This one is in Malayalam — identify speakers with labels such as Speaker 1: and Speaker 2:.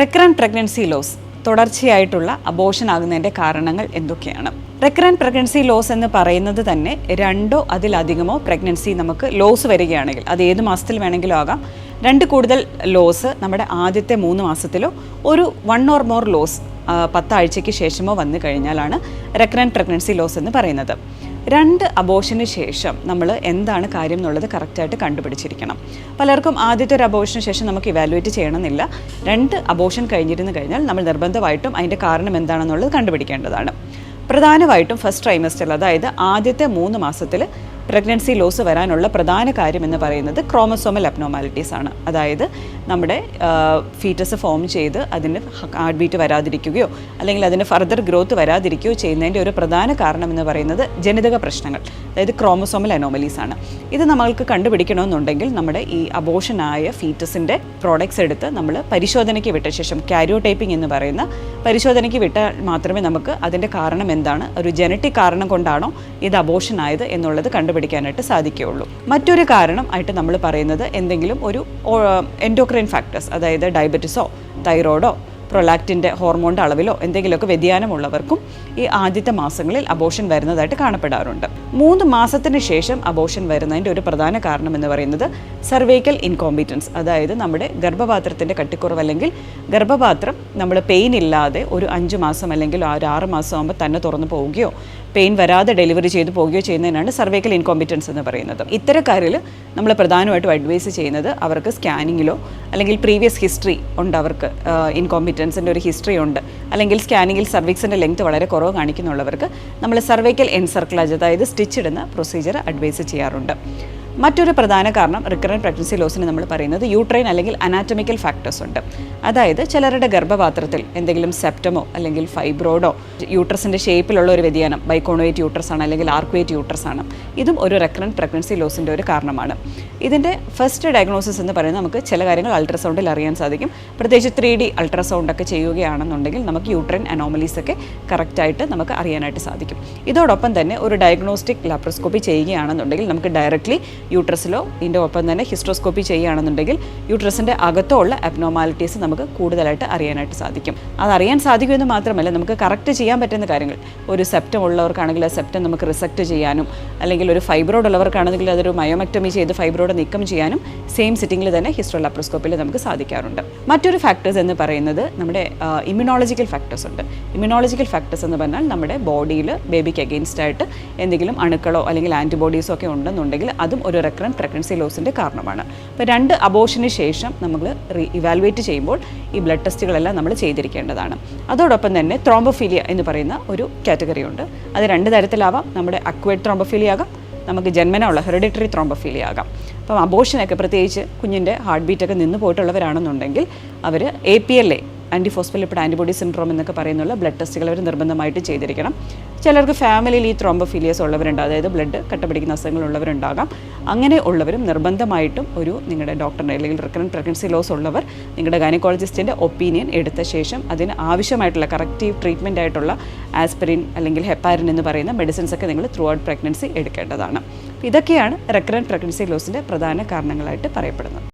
Speaker 1: റെക്കറന്റ് പ്രഗ്നൻസി ലോസ് തുടർച്ചയായിട്ടുള്ള അബോഷൻ ആകുന്നതിന്റെ കാരണങ്ങൾ എന്തൊക്കെയാണ്? റെക്കറന്റ് പ്രഗ്നൻസി ലോസ് എന്ന് പറയുന്നത് തന്നെ രണ്ടോ അതിലധികമോ പ്രഗ്നൻസി നമുക്ക് ലോസ് വരികയാണെങ്കിൽ അത് ഏത് മാസത്തിൽ വേണമെങ്കിലും ആകാം. രണ്ട് കൂടുതൽ ലോസ് നമ്മുടെ ആദ്യത്തെ മൂന്ന് മാസത്തിലോ ഒരു വൺ ഓർ മോർ ലോസ് പത്താഴ്ചയ്ക്ക് ശേഷമോ വന്നു കഴിഞ്ഞാലാണ് റെക്കറന്റ് പ്രഗ്നൻസി ലോസ് എന്ന് പറയുന്നത്. രണ്ട് അബോഷന് ശേഷം നമ്മൾ എന്താണ് കാര്യം എന്നുള്ളത് കറക്റ്റായിട്ട് കണ്ടുപിടിച്ചിരിക്കണം. പലർക്കും ആദ്യത്തെ ഒരു അബോഷന് ശേഷം നമുക്ക് ഇവാലുവേറ്റ് ചെയ്യണമെന്നില്ല. രണ്ട് അബോഷൻ കഴിഞ്ഞിരുന്നു കഴിഞ്ഞാൽ നമ്മൾ നിർബന്ധമായിട്ടും അതിന്റെ കാരണം എന്താണെന്നുള്ളത് കണ്ടുപിടിക്കേണ്ടതാണ്. പ്രധാനമായിട്ടും ഫസ്റ്റ് ട്രൈമസ്റ്ററിൽ അതായത് ആദ്യത്തെ മൂന്ന് മാസത്തിൽ പ്രഗ്നൻസി ലോസ് വരാനുള്ള പ്രധാന കാര്യം എന്ന് പറയുന്നത് ക്രോമസോമൽ അബ്നോമാലിറ്റീസ് ആണ്. അതായത് നമ്മുടെ ഫീറ്റസ് ഫോം ചെയ്ത് അതിന് ഹാർട്ട് ബീറ്റ് വരാതിരിക്കുകയോ അല്ലെങ്കിൽ അതിന് ഫർദർ ഗ്രോത്ത് വരാതിരിക്കുകയോ ചെയ്യുന്നതിന്റെ ഒരു പ്രധാന കാരണം എന്ന് പറയുന്നത് ജനിതക പ്രശ്നങ്ങൾ അതായത് ക്രോമസോമൽ അനോമലീസ് ആണ്. ഇത് നമ്മൾക്ക് കണ്ടുപിടിക്കണമെന്നുണ്ടെങ്കിൽ നമ്മുടെ ഈ അബോഷനായ ഫീറ്റസിന്റെ പ്രോഡക്ട്സ് എടുത്ത് നമ്മൾ പരിശോധനയ്ക്ക് വിട്ട ശേഷം കാരിയോ ടൈപ്പിംഗ് എന്ന് പറയുന്ന പരിശോധനയ്ക്ക് വിട്ടാൽ മാത്രമേ നമുക്ക് അതിന്റെ കാരണം എന്താണ് ഒരു ജനറ്റിക് കാരണം കൊണ്ടാണോ ഇത് അബോഷനായത് എന്നുള്ളത് എന്നുള്ളത് കണ്ടുപിടിക്കാനായിട്ട് സാധിക്കുകയുള്ളൂ. മറ്റൊരു കാരണം ആയിട്ട് നമ്മൾ പറയുന്നത് എന്തെങ്കിലും ഒരു എൻഡോക്രൈൻ ഫാക്ടേഴ്സ് അതായത് ഡയബറ്റിസോ തൈറോയിഡോ പ്രൊലാക്റ്റിന്റെ ഹോർമോണിന്റെ അളവിലോ എന്തെങ്കിലുമൊക്കെ വ്യതിയാനമുള്ളവർക്കും ഈ ആദ്യത്തെ മാസങ്ങളിൽ അബോഷൻ വരുന്നതായിട്ട് കാണപ്പെടാറുണ്ട്. മൂന്ന് മാസത്തിന് ശേഷം അബോഷൻ വരുന്നതിന്റെ ഒരു പ്രധാന കാരണം എന്ന് പറയുന്നത് സർവൈക്കൽ ഇൻകോമ്പിറ്റൻസ് അതായത് നമ്മുടെ ഗർഭപാത്രത്തിന്റെ കട്ടിക്കുറവ് അല്ലെങ്കിൽ ഗർഭപാത്രം നമ്മൾ പെയിൻ ഇല്ലാതെ ഒരു അഞ്ച് മാസം അല്ലെങ്കിൽ ഒരു ആറ് മാസം ആകുമ്പോൾ തന്നെ തുറന്നു പോവുകയോ പെയിൻ വരാതെ ഡെലിവറി ചെയ്തു പോവുകയോ ചെയ്യുന്നതിനാണ് സർവൈക്കൽ ഇൻകോമ്പിറ്റൻസ് എന്ന് പറയുന്നത്. ഇത്തരക്കാരിൽ നമ്മൾ പ്രധാനമായിട്ടും അഡ്വൈസ് ചെയ്യുന്നത് അവർക്ക് സ്കാനിങ്ങിലോ അല്ലെങ്കിൽ പ്രീവിയസ് ഹിസ്റ്ററി ഉണ്ട് അവർക്ക് ഇൻകോമ്പിറ്റൻസിന്റെ ഒരു ഹിസ്റ്ററി ഉണ്ട്. അല്ലെങ്കിൽ സ്കാനിങ്ങിൽ സർവീക്സിന്റെ ലെങ്ത് വളരെ കുറവ് കാണിക്കുന്നുള്ളവർക്ക് നമ്മൾ സർവൈക്കൽ എൻസർക്ലാജ് അതായത് സ്റ്റിച്ച് ഇടുന്ന പ്രൊസീജിയർ അഡ്വൈസ് ചെയ്യാറുണ്ട്. മറ്റൊരു പ്രധാന കാരണം റിക്കറന്റ് പ്രഗ്നൻസി ലോസിന് നമ്മൾ പറയുന്നത് യൂട്രൈൻ അല്ലെങ്കിൽ അനാറ്റമിക്കൽ ഫാക്ടേഴ്സ് ഉണ്ട്. അതായത് ചിലരുടെ ഗർഭപാത്രത്തിൽ എന്തെങ്കിലും സെപ്റ്റമോ അല്ലെങ്കിൽ ഫൈബ്രോഡോ യൂട്രസിന്റെ ഷേപ്പിലുള്ള ഒരു വ്യതിയാനം ബൈക്കോണോയേറ്റ് യൂട്രസ് ആണ് അല്ലെങ്കിൽ ആർക്വേറ്റ് യൂട്രസ് ആണ്. ഇതും ഒരു റെക്കറന്റ് പ്രഗ്നൻസി ലോസിന്റെ ഒരു കാരണമാണ്. ഇതിന്റെ ഫസ്റ്റ് ഡയഗ്നോസിസ് എന്ന് പറയുന്നത് നമുക്ക് ചില കാര്യങ്ങൾ അൾട്രാസൗണ്ടിൽ അറിയാൻ സാധിക്കും. പ്രത്യേകിച്ച് ത്രീ ഡി അൾട്രാസൗണ്ട് ഒക്കെ ചെയ്യുകയാണെന്നുണ്ടെങ്കിൽ നമുക്ക് യൂട്രൈൻ അനോമലീസ് ഒക്കെ കറക്റ്റായിട്ട് നമുക്ക് അറിയാനായിട്ട് സാധിക്കും. ഇതോടൊപ്പം തന്നെ ഒരു ഡയഗ്നോസ്റ്റിക് ലാപ്രോസ്കോപ്പി ചെയ്യുകയാണെന്നുണ്ടെങ്കിൽ നമുക്ക് ഡയറക്റ്റ്ലി യൂട്രസിലോ ഇതിന്റെ ഒപ്പം തന്നെ ഹിസ്ട്രോസ്കോപ്പി ചെയ്യുകയാണെന്നുണ്ടെങ്കിൽ യൂട്രസിന്റെ അകത്തോ ഉള്ള അബ്നോമാലിറ്റീസ് നമുക്ക് കൂടുതലായിട്ട് അറിയാനായിട്ട് സാധിക്കും. അതറിയാൻ സാധിക്കുമെന്ന് മാത്രമല്ല നമുക്ക് കറക്റ്റ് ചെയ്യാൻ പറ്റുന്ന കാര്യങ്ങൾ. ഒരു സെപ്റ്റം ഉള്ളവർക്കാണെങ്കിൽ ആ സെപ്റ്റം നമുക്ക് റിസെക്റ്റ് ചെയ്യാനും അല്ലെങ്കിൽ ഒരു ഫൈബ്രോഡ് ഉള്ളവർക്കാണെങ്കിൽ അതൊരു മയോമെക്ടമി ചെയ്ത് ഫൈബ്രോഡ് നീക്കം ചെയ്യാനും സെയിം സിറ്റിങ്ങിൽ തന്നെ ഹിസ്റ്റോ ലാപ്രോസ്കോപ്പിൽ നമുക്ക് സാധിക്കാറുണ്ട്. മറ്റൊരു ഫാക്ടേഴ്സ് എന്ന് പറയുന്നത് നമ്മുടെ ഇമ്മ്യൂണോളജിക്കൽ ഫാക്ടേഴ്സ് ഉണ്ട്. ഇമ്മ്യൂണോളജിക്കൽ ഫാക്ടേഴ്സ് എന്ന് പറഞ്ഞാൽ നമ്മുടെ ബോഡിയിൽ ബേബിക്ക് അഗെയിൻസ്റ്റ് ആയിട്ട് എന്തെങ്കിലും അണുക്കളോ അല്ലെങ്കിൽ ആന്റിബോഡീസോ ഒക്കെ ഉണ്ടെന്നുണ്ടെങ്കിൽ അതും റെക്കറന്റ് പ്രഗ്നൻസി ലോസിന്റെ കാരണമാണ്. അപ്പോൾ രണ്ട് അബോഷന് ശേഷം നമ്മൾ റീ ഇവാലുവേറ്റ് ചെയ്യുമ്പോൾ ഈ ബ്ലഡ് ടെസ്റ്റുകളെല്ലാം നമ്മൾ ചെയ്തിരിക്കേണ്ടതാണ്. അതോടൊപ്പം തന്നെ ത്രോംബോഫീലിയ എന്ന് പറയുന്ന ഒരു കാറ്റഗറി ഉണ്ട്. അത് രണ്ട് തരത്തിലാവാം. നമ്മുടെ അക്വേഡ് ത്രോംബോഫീലിയ ആകാം. നമുക്ക് ജന്മനമുള്ള ഹെറിഡിറ്ററി ത്രോംബോഫീലിയ ആകാം. അപ്പം അബോഷനൊക്കെ പ്രത്യേകിച്ച് കുഞ്ഞിന്റെ ഹാർട്ട് ബീറ്റൊക്കെ നിന്ന് പോയിട്ടുള്ളവരാണെന്നുണ്ടെങ്കിൽ അവർ A P L A antiphospholipid antibody syndrome എന്നൊക്കെ പറയുന്നുള്ള ബ്ലഡ് ടെസ്റ്റുകൾ അവർ നിർബന്ധമായിട്ട് ചെയ്തിരിക്കണം. ചിലർക്ക് ഫാമിലിയിൽ ഈ ത്രോംബോഫീലിയസ് ഉള്ളവരുണ്ട്. അതായത് ബ്ലഡ് കട്ട പിടിക്കുന്ന അസുഖങ്ങളുള്ളവരുണ്ടാകാം അങ്ങനെ ഉള്ളവരും നിർബന്ധമായിട്ടും ഒരു നിങ്ങളുടെ ഡോക്ടറിന്റെ അല്ലെങ്കിൽ റിക്കറൻ പ്രഗ്നൻസി ലോസ് ഉള്ളവർ നിങ്ങളുടെ ഗൈനക്കോളജിസ്റ്റിന്റെ ഒപ്പീനിയൻ എടുത്ത ശേഷം അതിന് ആവശ്യമായിട്ടുള്ള കറക്റ്റീവ് ട്രീറ്റ്മെന്റ് ആയിട്ടുള്ള ആസ്പിരിൻ അല്ലെങ്കിൽ ഹെപ്പാരിൻ എന്ന് പറയുന്ന മെഡിസിൻസ് ഒക്കെ നിങ്ങൾ ത്രൂ ഔട്ട് പ്രഗ്നൻസി എടുക്കേണ്ടതാണ്. ഇതൊക്കെയാണ് റെക്കറന്റ് പ്രഗ്നൻസി ലോസിന്റെ പ്രധാന കാരണങ്ങളായിട്ട് പറയപ്പെടുന്നത്.